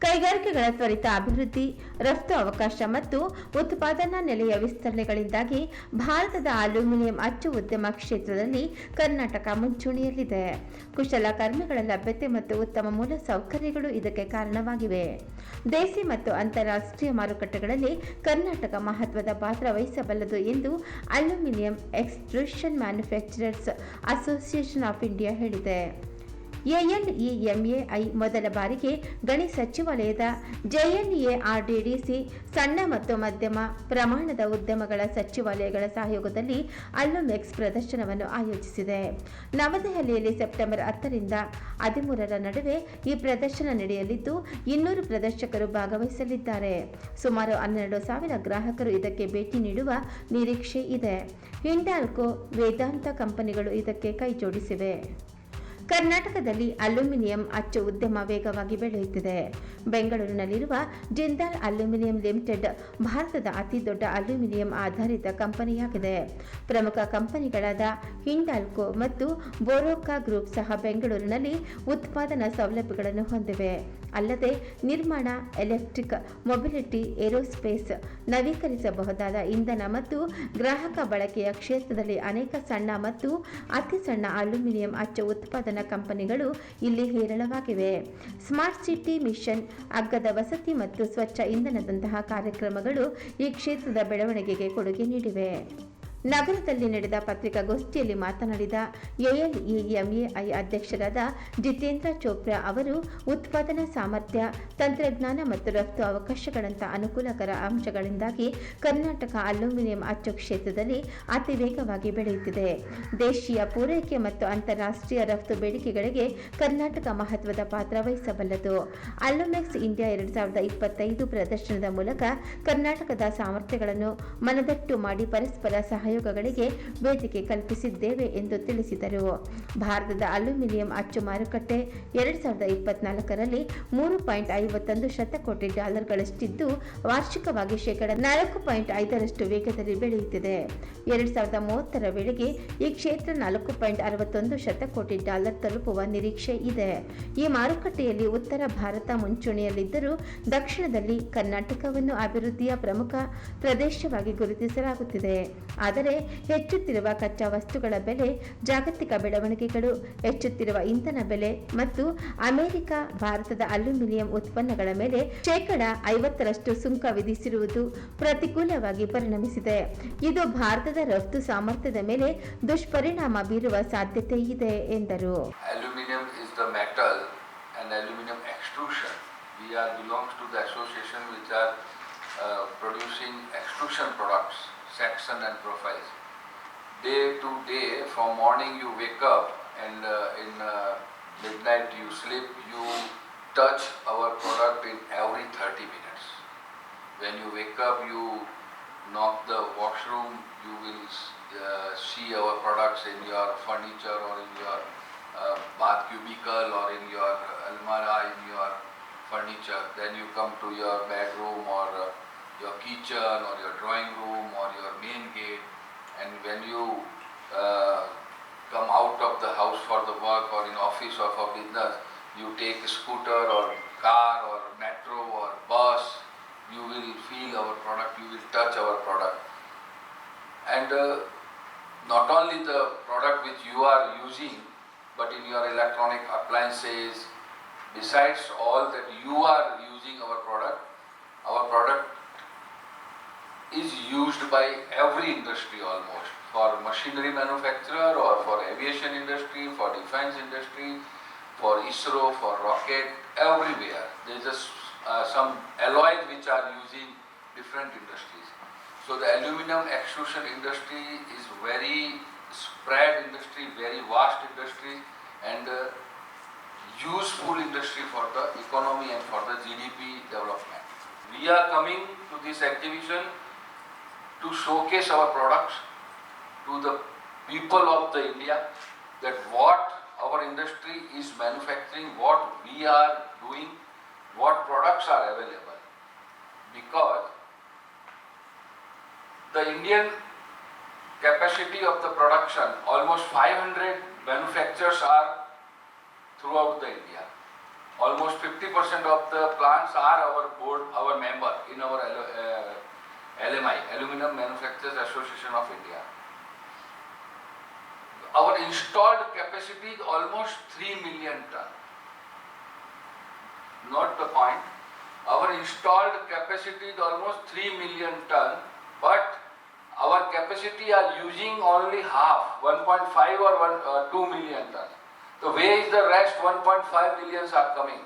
ಕೈಗಾರಿಕೆಗಳ ತ್ವರಿತ ಅಭಿವೃದ್ಧಿ, ರಫ್ತು ಅವಕಾಶ ಮತ್ತು ಉತ್ಪಾದನಾ ನೆಲೆಯ ವಿಸ್ತರಣೆಗಳಿಂದಾಗಿ ಭಾರತದ ಅಲ್ಯೂಮಿನಿಯಂ ಅಚ್ಚು ಉದ್ಯಮ ಕ್ಷೇತ್ರದಲ್ಲಿ ಕರ್ನಾಟಕ ಮುಂಚೂಣಿಯಲ್ಲಿದೆ. ಕುಶಲಕರ್ಮಿಗಳ ಲಭ್ಯತೆ ಮತ್ತು ಉತ್ತಮ ಮೂಲ ಸೌಕರ್ಯಗಳು ಇದಕ್ಕೆ ಕಾರಣವಾಗಿವೆ. ದೇಸಿ ಮತ್ತು ಅಂತಾರಾಷ್ಟ್ರೀಯ ಮಾರುಕಟ್ಟೆಗಳಲ್ಲಿ ಕರ್ನಾಟಕ ಮಹತ್ವದ ಪಾತ್ರ ವಹಿಸಬಲ್ಲದು ಎಂದು aluminium extrusion manufacturers association of India ಹೇಳಿದೆ. ಎಎಲ್ಇಎಂಎಐ ಮೊದಲ ಬಾರಿಗೆ ಗಣಿ ಸಚಿವಾಲಯದ ಜೆಎನ್ಎಆರ್ಡಿಡಿಸಿ ಸಣ್ಣ ಮತ್ತು ಮಧ್ಯಮ ಪ್ರಮಾಣದ ಉದ್ಯಮಗಳ ಸಚಿವಾಲಯಗಳ ಸಹಯೋಗದಲ್ಲಿ ಅಲ್ಲೊಮೆಕ್ಸ್ ಪ್ರದರ್ಶನವನ್ನು ಆಯೋಜಿಸಿದೆ. ನವದೆಹಲಿಯಲ್ಲಿ ಸೆಪ್ಟೆಂಬರ್ ಹತ್ತರಿಂದ ಹದಿಮೂರರ ನಡುವೆ ಈ ಪ್ರದರ್ಶನ ನಡೆಯಲಿದ್ದು, ಇನ್ನೂರು ಪ್ರದರ್ಶಕರು ಭಾಗವಹಿಸಲಿದ್ದಾರೆ. ಸುಮಾರು ಹನ್ನೆರಡು ಸಾವಿರ ಗ್ರಾಹಕರು ಇದಕ್ಕೆ ಭೇಟಿ ನೀಡುವ ನಿರೀಕ್ಷೆ ಇದೆ. ಹಿಂಡಾಲ್ಕೋ ವೇದಾಂತ ಕಂಪನಿಗಳು ಇದಕ್ಕೆ ಕೈಜೋಡಿಸಿವೆ. ಕರ್ನಾಟಕದಲ್ಲಿ ಅಲ್ಯೂಮಿನಿಯಂ ಅಚ್ಚು ಉದ್ಯಮ ವೇಗವಾಗಿ ಬೆಳೆಯುತ್ತಿದೆ. ಬೆಂಗಳೂರಿನಲ್ಲಿರುವ ಜಿಂದಾಲ್ ಅಲ್ಯೂಮಿನಿಯಂ ಲಿಮಿಟೆಡ್ ಭಾರತದ ಅತಿದೊಡ್ಡ ಅಲ್ಯೂಮಿನಿಯಂ ಆಧಾರಿತ ಕಂಪನಿಯಾಗಿದೆ. ಪ್ರಮುಖ ಕಂಪನಿಗಳಾದ ಹಿಂಡಾಲ್ಕೋ ಮತ್ತು ಬೋರೋಕಾ ಗ್ರೂಪ್ ಸಹ ಬೆಂಗಳೂರಿನಲ್ಲಿ ಉತ್ಪಾದನಾ ಸೌಲಭ್ಯಗಳನ್ನು ಹೊಂದಿವೆ. ಅಲ್ಲದೆ ನಿರ್ಮಾಣ, ಎಲೆಕ್ಟ್ರಿಕ್, ಮೊಬಿಲಿಟಿ, ಏರೋಸ್ಪೇಸ್ ನವೀಕರಿಸಬಹುದಾದ ಇಂಧನ ಮತ್ತು ಗ್ರಾಹಕ ಬಳಕೆಯ ಕ್ಷೇತ್ರದಲ್ಲಿ ಅನೇಕ ಸಣ್ಣ ಮತ್ತು ಅತಿ ಸಣ್ಣ ಅಲ್ಯೂಮಿನಿಯಂ ಅಚ್ಚು ಉತ್ಪಾದನಾ ಕಂಪನಿಗಳು ಇಲ್ಲಿ ಹೇರಳವಾಗಿವೆ. ಸ್ಮಾರ್ಟ್ ಸಿಟಿ ಮಿಷನ್, ಅಗ್ಗದ ವಸತಿ ಮತ್ತು ಸ್ವಚ್ಛ ಇಂಧನದಂತಹ ಕಾರ್ಯಕ್ರಮಗಳು ಈ ಕ್ಷೇತ್ರದ ಬೆಳವಣಿಗೆಗೆ ಕೊಡುಗೆ ನೀಡಿವೆ. ನಗರದಲ್ಲಿ ನಡೆದ ಪತ್ರಿಕಾಗೋಷ್ಠಿಯಲ್ಲಿ ಮಾತನಾಡಿದ ಎಎಲ್ಇಎಂಎಐ ಅಧ್ಯಕ್ಷರಾದ ಜಿತೇಂದ್ರ ಚೋಪ್ರಾ ಅವರು, ಉತ್ಪಾದನಾ ಸಾಮರ್ಥ್ಯ, ತಂತ್ರಜ್ಞಾನ ಮತ್ತು ರಫ್ತು ಅವಕಾಶಗಳಂತಹ ಅನುಕೂಲಕರ ಅಂಶಗಳಿಂದಾಗಿ ಕರ್ನಾಟಕ ಅಲ್ಯೂಮಿನಿಯಂ ಅಚ್ಚು ಕ್ಷೇತ್ರದಲ್ಲಿ ಅತಿ ವೇಗವಾಗಿ ಬೆಳೆಯುತ್ತಿದೆ. ದೇಶೀಯ ಪೂರೈಕೆ ಮತ್ತು ಅಂತಾರಾಷ್ಟ್ರೀಯ ರಫ್ತು ಬೇಡಿಕೆಗಳಿಗೆ ಕರ್ನಾಟಕ ಮಹತ್ವದ ಪಾತ್ರ ವಹಿಸಬಲ್ಲದು. ಅಲ್ಯೂಮೆಕ್ಸ್ ಇಂಡಿಯಾ ಎರಡು ಸಾವಿರದ ಇಪ್ಪತ್ತೈದು ಪ್ರದರ್ಶನದ ಮೂಲಕ ಕರ್ನಾಟಕದ ಸಾಮರ್ಥ್ಯಗಳನ್ನು ಮನದಟ್ಟು ಮಾಡಿ ಪರಸ್ಪರ ಸಹಯೋಗಗಳಿಗೆ ವೇದಿಕೆ ಕಲ್ಪಿಸಿದ್ದೇವೆ ಎಂದು ತಿಳಿಸಿದರು. ಭಾರತದ ಅಲ್ಯೂಮಿನಿಯಂ ಅಚ್ಚು ಮಾರುಕಟ್ಟೆ ಎರಡು ಸಾವಿರದ ಇಪ್ಪತ್ನಾಲ್ಕರಲ್ಲಿ ಮೂರು ಪಾಯಿಂಟ್ ಐವತ್ತೊಂದು ಶತಕೋಟಿ ಡಾಲರ್ಗಳಷ್ಟಿದ್ದು, ವಾರ್ಷಿಕವಾಗಿ ಶೇಕಡ ನಾಲ್ಕು ಪಾಯಿಂಟ್ ಐದರಷ್ಟು ವೇಗದಲ್ಲಿ ಬೆಳೆಯುತ್ತಿದೆ. ಎರಡು ಸಾವಿರದ ಮೂವತ್ತರ ವೇಳೆಗೆ ಈ ಕ್ಷೇತ್ರ ನಾಲ್ಕು ಪಾಯಿಂಟ್ ಅರವತ್ತೊಂದು ಶತಕೋಟಿ ಡಾಲರ್ ತಲುಪುವ ನಿರೀಕ್ಷೆ ಇದೆ. ಈ ಮಾರುಕಟ್ಟೆಯಲ್ಲಿ ಉತ್ತರ ಭಾರತ ಮುಂಚೂಣಿಯಲ್ಲಿದ್ದರೂ ದಕ್ಷಿಣದಲ್ಲಿ ಕರ್ನಾಟಕವನ್ನು ಅಭಿವೃದ್ಧಿಯ ಪ್ರಮುಖ ಪ್ರದೇಶವಾಗಿ ಗುರುತಿಸಲಾಗುತ್ತಿದೆ. ಆದರೆ ಹೆಚ್ಚುತ್ತಿರುವ ಕಚ್ಚಾ ವಸ್ತುಗಳ ಬೆಲೆ ಜಾಗತಿಕ ಬೆಳವಣಿಗೆಗಳು ಹೆಚ್ಚುತ್ತಿರುವ ಇಂಧನ ಬೆಲೆ ಮತ್ತು ಅಮೆರಿಕ ಭಾರತದ ಅಲ್ಯೂಮಿನಿಯಂ ಉತ್ಪನ್ನಗಳ ಮೇಲೆ ಶೇಕಡ ಐವತ್ತರಷ್ಟು ಸುಂಕ ವಿಧಿಸಿರುವುದು ಪ್ರತಿಕೂಲವಾಗಿ ಪರಿಣಮಿಸಿದೆ. ಇದು ಭಾರತದ ರಫ್ತು ಸಾಮರ್ಥ್ಯದ ಮೇಲೆ ದುಷ್ಪರಿಣಾಮ ಬೀರುವ ಸಾಧ್ಯತೆ ಇದೆ ಎಂದರು. We are belongs to the association which are uh, producing extrusion products, section and profiles. Day to day, from morning you wake up and uh, in uh, midnight you sleep, you touch our product in every 30 minutes. When you wake up, you knock the washroom, you will uh, see our products in your furniture or in your uh, bath cubicle or in your almara, in your furniture. Then you come to your bedroom or uh, your kitchen or your drawing room or your main gate. And when you uh, come out of the house for the work or in office or for business, you take a scooter or car or metro or bus, you will feel our product, you will touch our product. And uh, not only the product which you are using, but in your electronic appliances, besides all that you are using our product, our product is used by every industry almost, for machinery manufacturer or for aviation industry, for defense industry, for ISRO, for rocket, everywhere. There is a s- uh, some alloys which are using different industries. So the aluminum extrusion industry is very spread industry, very vast industry and uh, useful industry for the economy and for the GDP development. We are coming to this exhibition to showcase our products to the people of the India that what our industry is manufacturing, what we are doing, what products are available. Because the Indian capacity of the production, almost 500 manufacturers are throughout the India. Almost 50% of the plants are our board, our member in our Aluminum Manufacturers Association of India. Our installed capacity is almost 3 million ton. Not the point. Our installed capacity is almost 3 million ton, but our capacity are using only half, 1.5 or 1, uh, 2 million ton. So where is the rest 1.5 millions are coming?